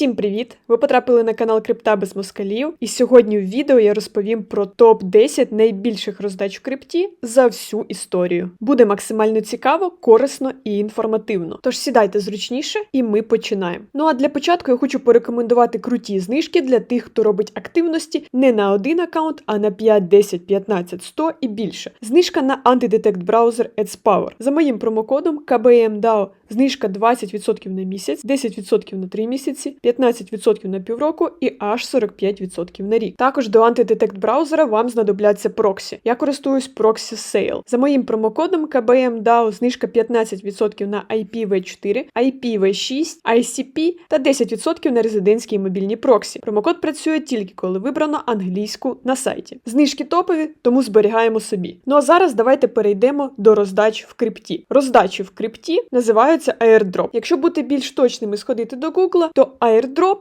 Всім привіт! Ви потрапили на канал Крипта без москалів, і сьогодні в відео я розповім про топ-10 найбільших роздач в крипті за всю історію. Буде максимально цікаво, корисно і інформативно. Тож сідайте зручніше, і ми починаємо. Ну а для початку я хочу порекомендувати круті знижки для тих, хто робить активності не на один аккаунт, а на 5, 10, 15, 100 і більше. Знижка на антидетект браузер AdsPower. За моїм промокодом KBMDAO знижка 20% на місяць, 10% на 3 місяці, 15% на півроку і аж 45% на рік. Також до антидетект браузера вам знадобляться проксі. Я користуюсь Proxy Sale. За моїм промокодом KBMDAO знижка 15% на IPv4, IPv6, ICP та 10% на резидентські і мобільні проксі. Промокод працює тільки коли вибрано англійську на сайті. Знижки топові, тому зберігаємо собі. Ну а зараз давайте перейдемо до роздач в крипті. Роздачі в крипті називаються airdrop. Якщо бути більш точним і сходити до Google, то airdrop –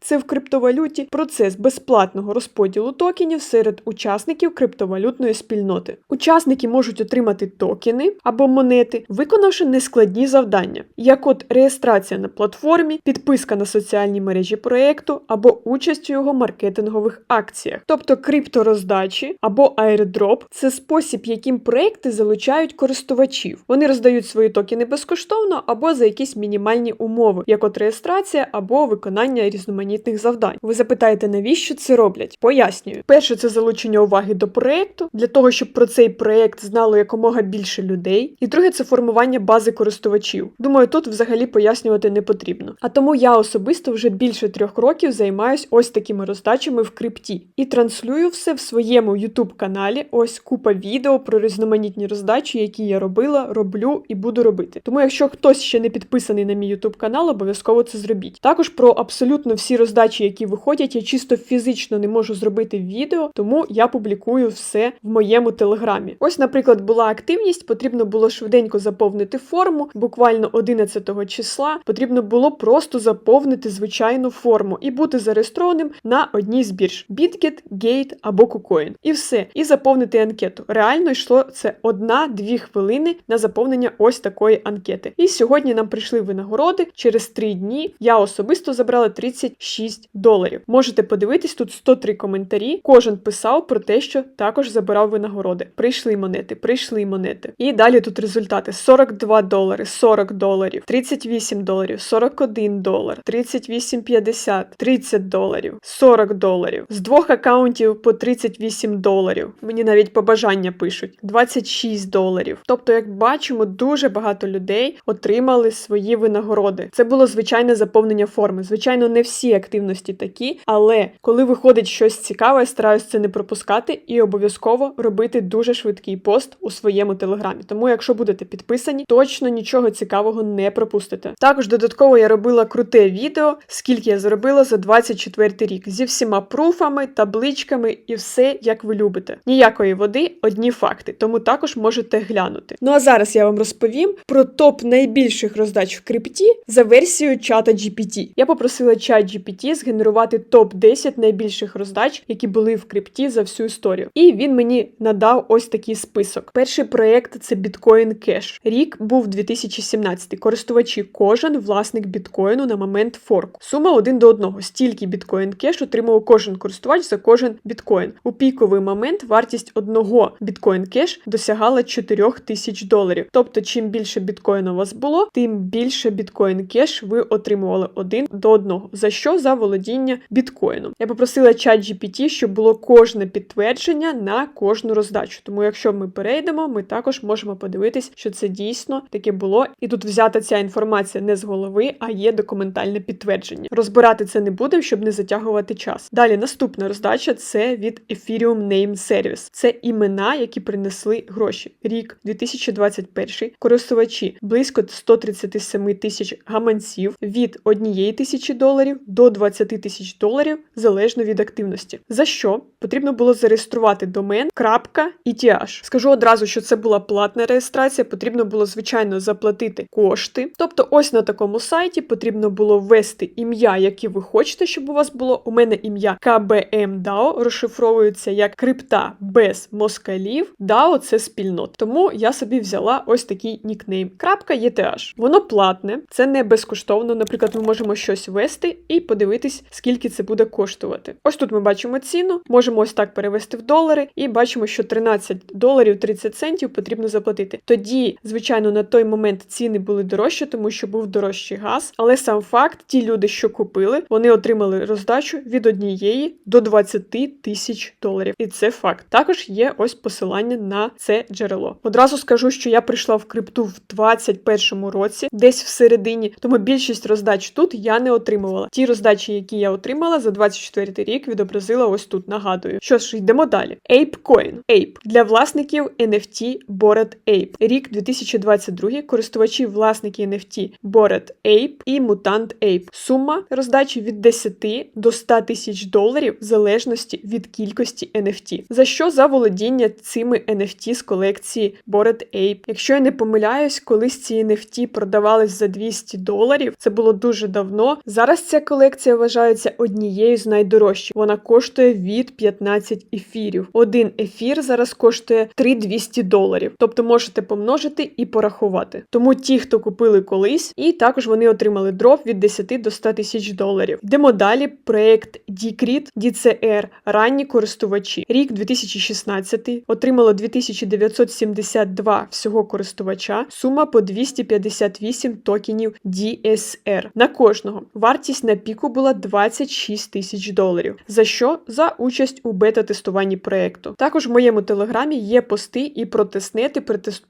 це в криптовалюті процес безплатного розподілу токенів серед учасників криптовалютної спільноти. Учасники можуть отримати токени або монети, виконавши нескладні завдання, як от реєстрація на платформі, підписка на соціальні мережі проєкту або участь у його маркетингових акціях. Тобто криптороздачі або airdrop – це спосіб, яким проекти залучають користувачів. Вони роздають свої токени безкоштовно або за якісь мінімальні умови, як от реєстрація або виконання різноманітних завдань. Ви запитаєте, навіщо це роблять? Пояснюю. Перше, це залучення уваги до проекту для того, щоб про цей проект знало якомога більше людей. І друге, це формування бази користувачів. Думаю, тут взагалі пояснювати не потрібно. А тому я особисто вже більше трьох років займаюсь ось такими роздачами в крипті і транслюю все в своєму youtube каналі. Ось купа відео про різноманітні роздачі, які я робила, роблю і буду робити. Тому, якщо хтось ще не підписаний на мій youtube канал, обов'язково це зробіть. Також про абсолютно всі роздачі, які виходять, я чисто фізично не можу зробити відео, тому я публікую все в моєму телеграмі. Ось, наприклад, була активність, потрібно було швиденько заповнити форму. Буквально 11 числа потрібно було просто заповнити звичайну форму і бути зареєстрованим на одній з бірж BitGet, Gate або KuCoin. І все. І заповнити анкету. Реально йшло це одна-дві хвилини на заповнення ось такої анкети. І сьогодні нам прийшли винагороди. Через три дні я особисто забрала 36 доларів. Можете подивитись тут 103 коментарі. Кожен писав про те, що також забирав винагороди. Прийшли монети, прийшли монети. І далі тут результати: 42 долари, 40 доларів, 38 доларів, 41 долар, 38,50, 30 доларів, 40 доларів. З двох акаунтів по 38 доларів. Мені навіть побажання пишуть 26 доларів. Тобто, як бачимо, дуже багато людей отримали свої винагороди. Це було звичайне заповнення форми. Звичайно, не всі активності такі, але коли виходить щось цікаве, я стараюсь це не пропускати і обов'язково робити дуже швидкий пост у своєму телеграмі. Тому, якщо будете підписані, точно нічого цікавого не пропустите. Також додатково я робила круте відео, скільки я заробила за 24 рік зі всіма пруфами, табличками і все, як ви любите. Ніякої води, одні факти, тому також можете глянути. Ну а зараз я вам розповім про топ найбільших роздач в крипті за версією чата GPT. Я попросила чат GPT згенерувати топ 10 найбільших роздач, які були в крипті за всю історію. І він мені надав ось такий список. Перший проєкт це Bitcoin Cash. Рік був 2017. Користувачі кожен власник біткоїну на момент форку. Сума один до одного. Стільки Bitcoin Cash отримав кожен користувач за кожен біткоін. У піковий момент вартість одного Bitcoin Cash досягала 4 тисяч доларів. Тобто, чим більше біткоїну у вас було, тим більше Bitcoin Cash ви отримували один до одного. За що за володіння біткоїном? Я попросила чат GPT, щоб було кожне підтвердження на кожну роздачу. Тому, якщо ми перейдемо, ми також можемо подивитись, що це дійсно таке було. І тут взята ця інформація не з голови, а є документальне підтвердження. Розбирати це не будемо, щоб не затягувати час. Далі наступна роздача це від Ethereum Name Service. Це імена, які принесли гроші. Рік 2021. Користувачі близько 137 тисяч гаманців від 1 тисячі доларів до 20 тисяч доларів залежно від активності. За що потрібно було зареєструвати домен .eth. Скажу одразу, що це була платна реєстрація, потрібно було, звичайно, заплатити кошти. Тобто, ось на такому сайті потрібно було ввести ім'я, яке ви хочете, щоб у вас було. У мене ім'я KBM розшифровується як крипта без москалів. DAO – це спільнот. Тому я собі взяла ось такий нікнейм. .eth. Воно платне, це не безкоштовно. Наприклад, ми можемо щось ввести перевести і подивитись, скільки це буде коштувати. Ось тут ми бачимо ціну, можемо ось так перевести в долари, і бачимо, що 13 доларів 30 центів потрібно заплатити. Тоді, звичайно, на той момент ціни були дорожчі, тому що був дорожчий газ. Але сам факт, ті люди, що купили, вони отримали роздачу від однієї до 20 тисяч доларів. І це факт. Також є ось посилання на це джерело. Одразу скажу, що я прийшла в крипту в 21-му році, десь всередині, тому більшість роздач тут я не отримувала. Ті роздачі, які я отримала за 24 рік, відобразила ось тут. Нагадую. Що ж, йдемо далі. ApeCoin. Ape. для власників NFT Bored Ape. Рік 2022. Користувачі власники NFT Bored Ape і Mutant Ape. Сума роздачі від 10 до 100 тисяч доларів в залежності від кількості NFT. За що за володіння цими NFT з колекції Bored Ape? Якщо я не помиляюсь, колись ці NFT продавались за 200 доларів. Це було дуже давно. Зараз ця колекція вважається однією з найдорожчих. Вона коштує від 15 ефірів. Один ефір зараз коштує 3200 доларів. Тобто можете помножити і порахувати. Тому ті, хто купили колись, і також вони отримали дроп від 10 до 100 тисяч доларів. Йдемо далі. Проект Decrypt DCR. Ранні користувачі. Рік 2016 отримало 2972 всього користувача. Сума по 258 токенів DSR на кожного. Вартість на піку була 26 тисяч доларів. За що? За участь у бета-тестуванні проекту. Також в моєму телеграмі є пости і про тестнети,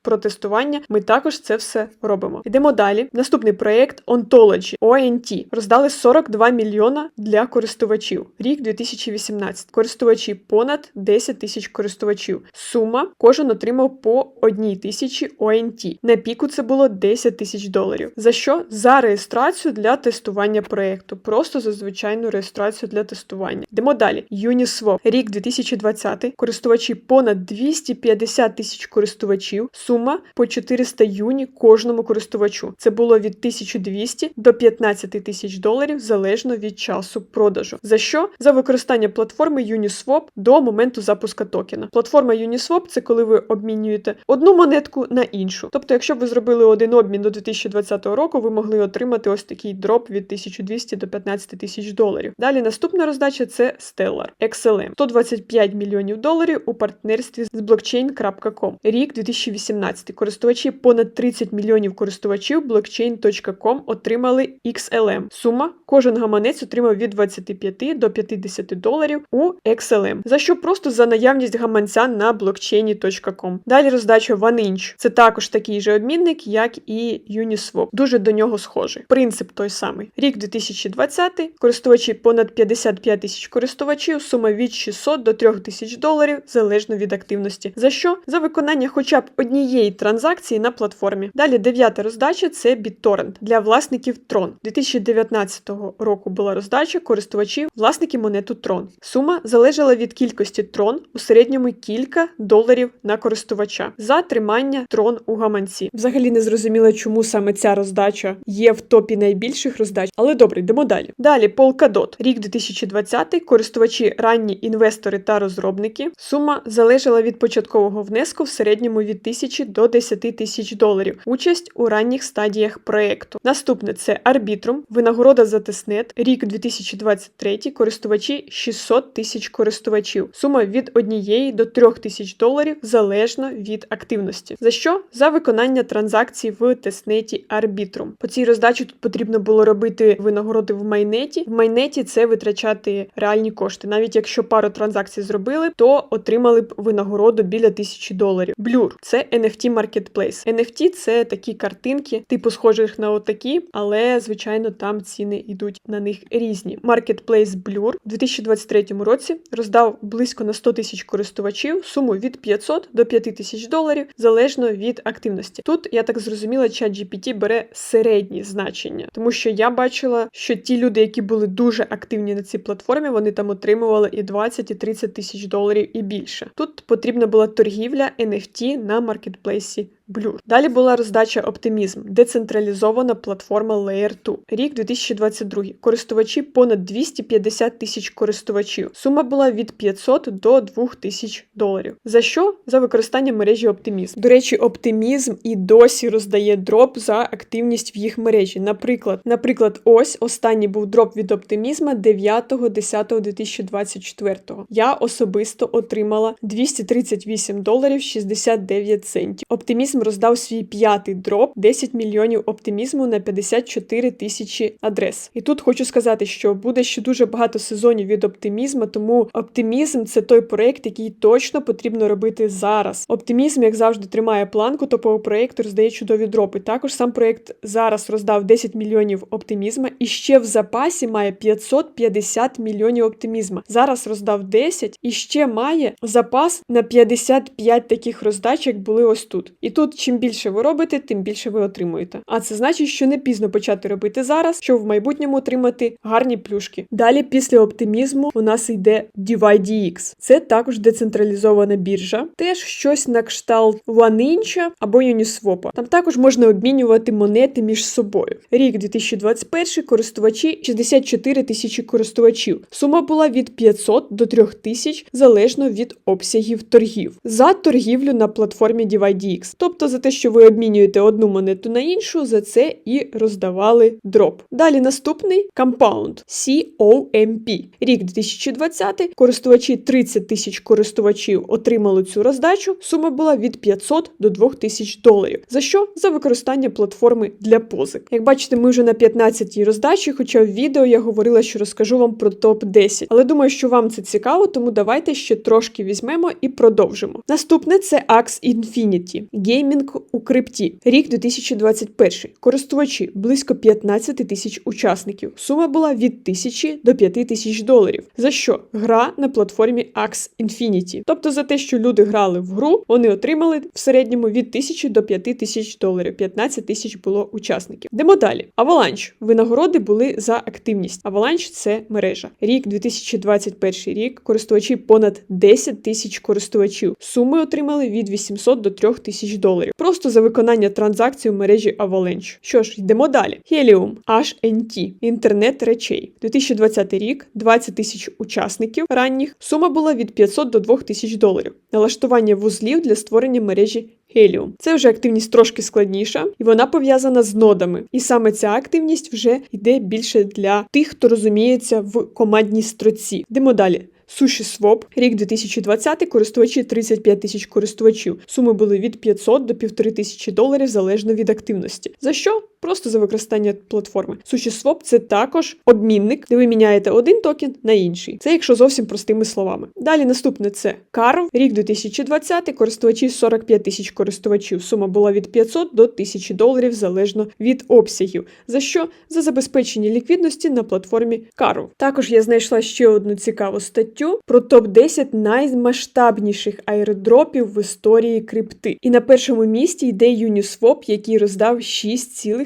про тестування. Ми також це все робимо. Йдемо далі. Наступний проект Ontology ONT. Роздали 42 мільйона для користувачів. Рік 2018. Користувачі понад 10 тисяч користувачів. Сума кожен отримав по одній тисячі ONT. На піку це було 10 тисяч доларів. За що? За реєстрацію для тестування проекту. Просто за звичайну реєстрацію для тестування. Йдемо далі. Uniswap. Рік 2020. Користувачі понад 250 тисяч користувачів. Сума по 400 юні кожному користувачу. Це було від 1200 до 15 тисяч доларів залежно від часу продажу. За що? За використання платформи Uniswap до моменту запуска токена. Платформа Uniswap це коли ви обмінюєте одну монетку на іншу. Тобто, якщо б ви зробили один обмін до 2020 року, ви могли отримати ось такий дроп від 1200 до 15 тисяч доларів. Далі наступна роздача це Stellar XLM. 125 мільйонів доларів у партнерстві з blockchain.com. Рік 2018. Користувачі понад 30 мільйонів користувачів blockchain.com отримали XLM. Сума кожен гаманець отримав від 25 до 50 доларів у XLM. За що просто за наявність гаманця на blockchain.com. Далі роздача OneInch. Це також такий же обмінник, як і Uniswap. Дуже до нього схожий. Принцип той самий. Рік 2020. Користувачі понад 55 тисяч користувачів. Сума від 600 до 3 тисяч доларів залежно від активності. За що? За виконання хоча б однієї транзакції на платформі. Далі дев'ята роздача це BitTorrent для власників Tron. 2019 року була роздача користувачів власники монету Tron. Сума залежала від кількості Tron у середньому кілька доларів на користувача за тримання Tron у гаманці. Взагалі не зрозуміла, чому саме ця роздача є в топі найбільших роздач, але добре, йдемо далі. Далі Polkadot. рік 2020, користувачі ранні інвестори та розробники. Сума залежала від початкового внеску в середньому від 1000 до 10 тисяч доларів. Участь у ранніх стадіях проекту. Наступне це Arbitrum, винагорода за тестнет. Рік 2023, користувачі 600 тисяч користувачів. Сума від 1 до 3 тисяч доларів залежно від активності. За що? За виконання транзакцій в тестнеті Arbitrum. По цій роздачі тут потрібно було робити винагороди в майнеті. В майнеті це витрачати реальні кошти. Навіть якщо пару транзакцій зробили, то отримали б винагороду біля тисячі доларів. Blur – це NFT Marketplace. NFT – це такі картинки, типу схожих на отакі, але звичайно там ціни йдуть на них різні. Marketplace Blur у 2023 році роздав близько на 100 тисяч користувачів суму від 500 до 5 тисяч доларів залежно від активності. Тут я так зрозуміла, ChatGPT бере середні значення, тому що я бачила, що ті люди, які були дуже активні на цій платформі, вони там отримували і 20, і 30 тисяч доларів і більше. Тут потрібна була торгівля NFT на маркетплейсі Blur. Далі була роздача Optimism, децентралізована платформа Layer 2. Рік 2022. Користувачі понад 250 тисяч користувачів. Сума була від 500 до 2000 доларів. За що? За використання мережі Optimism. До речі, Optimism і досі роздає дроп за активність в їх мережі. Наприклад, наприклад, ось останній був дроп від Optimism 9.10.2024. Я особисто отримала 238 доларів 69 центів. Оптимізм роздав свій п'ятий дроп 10 мільйонів оптимізму на 54 тисячі адрес. І тут хочу сказати, що буде ще дуже багато сезонів від оптимізму, тому оптимізм це той проект, який точно потрібно робити зараз. Оптимізм, як завжди, тримає планку, то по проекту роздає чудові дропи. Також сам проект зараз роздав 10 мільйонів оптимізма і ще в запасі має 550 мільйонів оптимізма. Зараз роздав 10 і ще має запас на 55 таких роздач, як були ось тут. І тут, чим більше ви робите, тим більше ви отримуєте. А це значить, що не пізно почати робити зараз, щоб в майбутньому отримати гарні плюшки. Далі, після оптимізму, у нас йде DYDX. Це також децентралізована біржа, теж щось на кшталт OneInch або Uniswap. Там також можна обмінювати монети між собою. Рік 2021 користувачі 64 тисячі користувачів. Сума була від 500 до 3000 залежно від обсягів торгів. За торгівлю на платформі DYDX. Тобто за те, що ви обмінюєте одну монету на іншу, за це і роздавали дроп. Далі наступний Compound COMP. Рік 2020 користувачі 30 тисяч користувачів отримали цю роздачу. Сума була від 500 до 2000 доларів. За що? За використання платформи для позик. Як бачите, ми вже на 15-й роздачі, хоча в відео я говорила, що розкажу вам про топ-10. Але думаю, що вам це цікаво, тому давайте ще трошки візьмемо і продовжимо. Наступне це Axe Infinity. Геймінг у крипті. Рік 2021. Користувачі близько 15 тисяч учасників. Сума була від 1000 до 5000 доларів. За що? Гра на платформі Axe Infinity. Тобто за те, що люди грали в гру, вони отримали в середньому від 1000 до 5000 доларів. 15 тисяч було учасників. Йдемо далі. Avalanche. Винагороди були за активність. Avalanche – це мережа. Рік 2021 рік. Користувачі понад 10 тисяч користувачів. Суми отримали від 800 до 3000 доларів. Просто за виконання транзакцій у мережі Avalanche. Що ж, йдемо далі. Helium HNT. Інтернет речей. 2020 рік, 20 тисяч учасників ранніх. Сума була від 500 до 2000 доларів. Налаштування вузлів для створення мережі Helium. Це вже активність трошки складніша, і вона пов'язана з нодами. І саме ця активність вже йде більше для тих, хто розуміється в командній строці. Йдемо далі. SushiSwap, рік 2020, користувачі 35 тисяч користувачів. Суми були від 500 до 1500 доларів залежно від активності. За що? Просто за використання платформи. SushiSwap – це також обмінник, де ви міняєте один токен на інший. Це якщо зовсім простими словами. Далі наступне це Carve, рік 2020, користувачі 45 тисяч користувачів. Сума була від 500 до 1000 доларів залежно від обсягів. За що? За забезпечення ліквідності на платформі Carve. Також я знайшла ще одну цікаву статтю про топ-10 наймасштабніших аеродропів в історії крипти. І на першому місці йде Uniswap, який роздав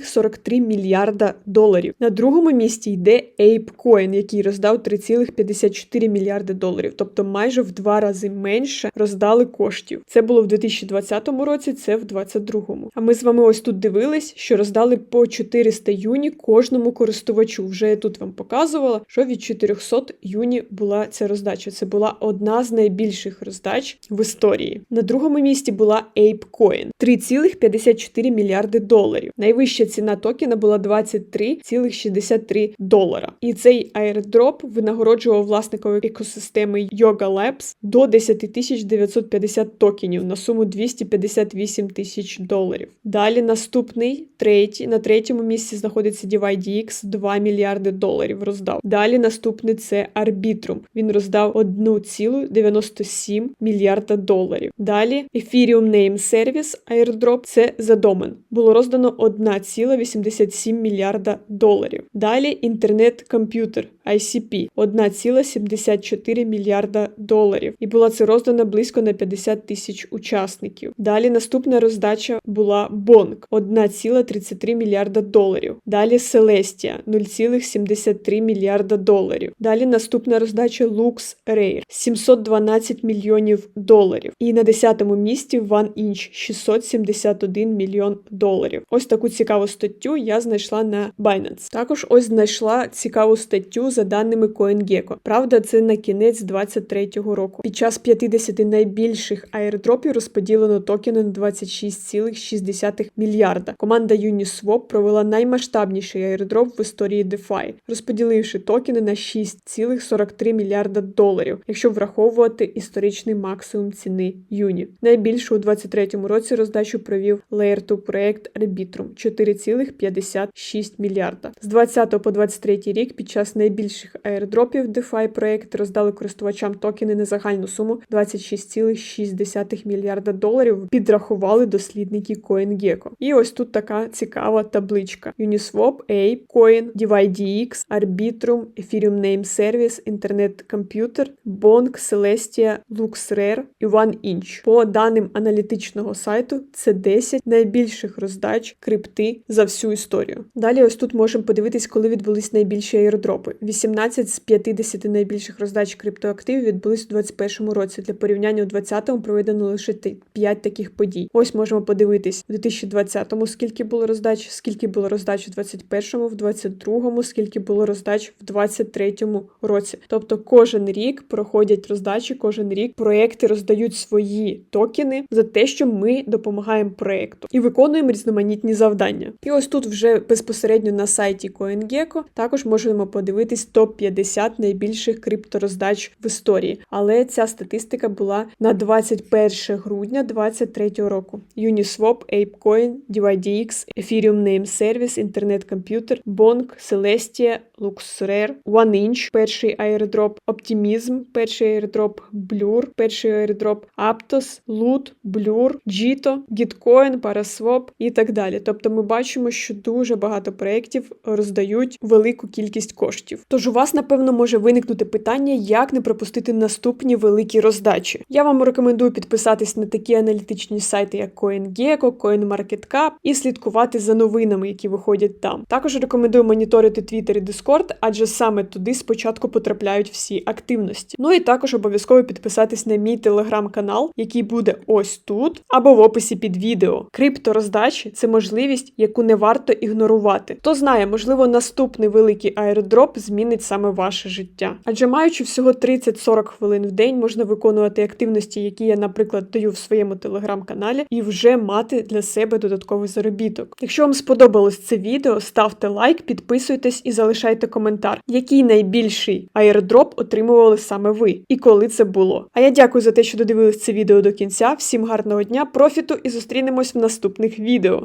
6,43 мільярда доларів. На другому місці йде ApeCoin, який роздав 3,54 мільярди доларів, тобто майже в два рази менше роздали коштів. Це було в 2020 році, це в 2022. А ми з вами ось тут дивились, що роздали по 400 юні кожному користувачу. Вже я тут вам показувала, що від 400 юні була ця роздача. Це була одна з найбільших роздач в історії. На другому місці була ApeCoin – 3,54 мільярди доларів. Найвища ціна токена була 23,63 долара. І цей аірдроп винагороджував власникові екосистеми Yoga Labs до 10 950 токенів на суму 258 тисяч доларів. Далі наступний третій на третьому місці знаходиться DYDX 2 мільярди доларів. Роздав. Далі наступний це Arbitrum. Він роздав 1,97 мільярда доларів. Далі Ethereum Name Service Airdrop – це за домен. Було роздано 1,87 мільярда доларів. Далі інтернет-комп'ютер ICP 1,74 мільярда доларів. І була це роздана близько на 50 тисяч учасників. Далі наступна роздача була Bonk 1,33 мільярда доларів. Далі Celestia 0,73 мільярда доларів. Далі наступна роздача Lux Rare 712 мільйонів доларів. І на 10-му місці One Inch 671 мільйон доларів. Ось таку цікаву статтю я знайшла на Binance. Також ось знайшла цікаву статтю за даними CoinGecko. Правда, це на кінець 23-го року. Під час 50 найбільших аірдропів розподілено токени на 26,6 мільярда. Команда Uniswap провела наймасштабніший аірдроп в історії DeFi, розподіливши токени на 6,43 мільярда доларів, якщо враховувати історичний максимум ціни Юні. Найбільшу у 23-му році роздачу провів Layer 2 проект Arbitrum 4,56 мільярда. З 20 по 23 рік під час найбільших аірдропів DeFi проекти роздали користувачам токени на загальну суму 26,6 мільярда доларів. Підрахували дослідники CoinGecko. І ось тут така цікава табличка: Uniswap, Ape, Coin, DYDX, Arbitrum, Ethereum Name Service, Internet Computer, Bonk, Celestia, LuxRare і OneInch. По даним аналітичного сайту, це 10 найбільших роздач крипти за всю історію. Далі ось тут можемо подивитись, коли відбулись найбільші аірдропи. 18 з 50 найбільших роздач криптоактивів відбулись у 2021 році. Для порівняння у 2020-му проведено лише 5 таких подій. Ось можемо подивитись у 2020-му, скільки було роздач, скільки було роздач у 2021-му, в 2022-му, скільки було роздач в 2023 році. Тобто кожен рік проходять роздачі, кожен рік проекти роздають свої токени за те, що ми допомагаємо проекту і виконуємо різноманітні завдання. І ось тут вже безпосередньо на сайті CoinGecko також можемо подивитись топ-50 найбільших криптороздач в історії. Але ця статистика була на 21 грудня 2023 року. Uniswap, ApeCoin, DYDX, Ethereum Name Service, Internet Computer, Bonk, Celestia, LuxRare, OneInch, перший airdrop, Optimism, перший airdrop, Blur, перший airdrop, Aptos, Loot, Blur, Jito, Gitcoin, Paraswap і так далі. Тобто ми бачимо, що дуже багато проєктів роздають велику кількість коштів. Тож у вас, напевно, може виникнути питання, як не пропустити наступні великі роздачі. Я вам рекомендую підписатись на такі аналітичні сайти, як CoinGecko, CoinMarketCap і слідкувати за новинами, які виходять там. Також рекомендую моніторити Twitter і Discord, адже саме туди спочатку потрапляють всі активності. Ну і також обов'язково підписатись на мій телеграм-канал, який буде ось тут або в описі під відео. Криптороздачі це можливість, яку не варто ігнорувати. Хто знає, можливо, наступний великий аеродроп змінить саме ваше життя. Адже маючи всього 30-40 хвилин в день, можна виконувати активності, які я, наприклад, даю в своєму телеграм-каналі, і вже мати для себе додатковий заробіток. Якщо вам сподобалось це відео, ставте лайк, підписуйтесь і залишайте коментар, який найбільший аеродроп отримували саме ви і коли це було. А я дякую за те, що додивились це відео до кінця. Всім гарного дня, профіту і зустрінемось в наступних відео.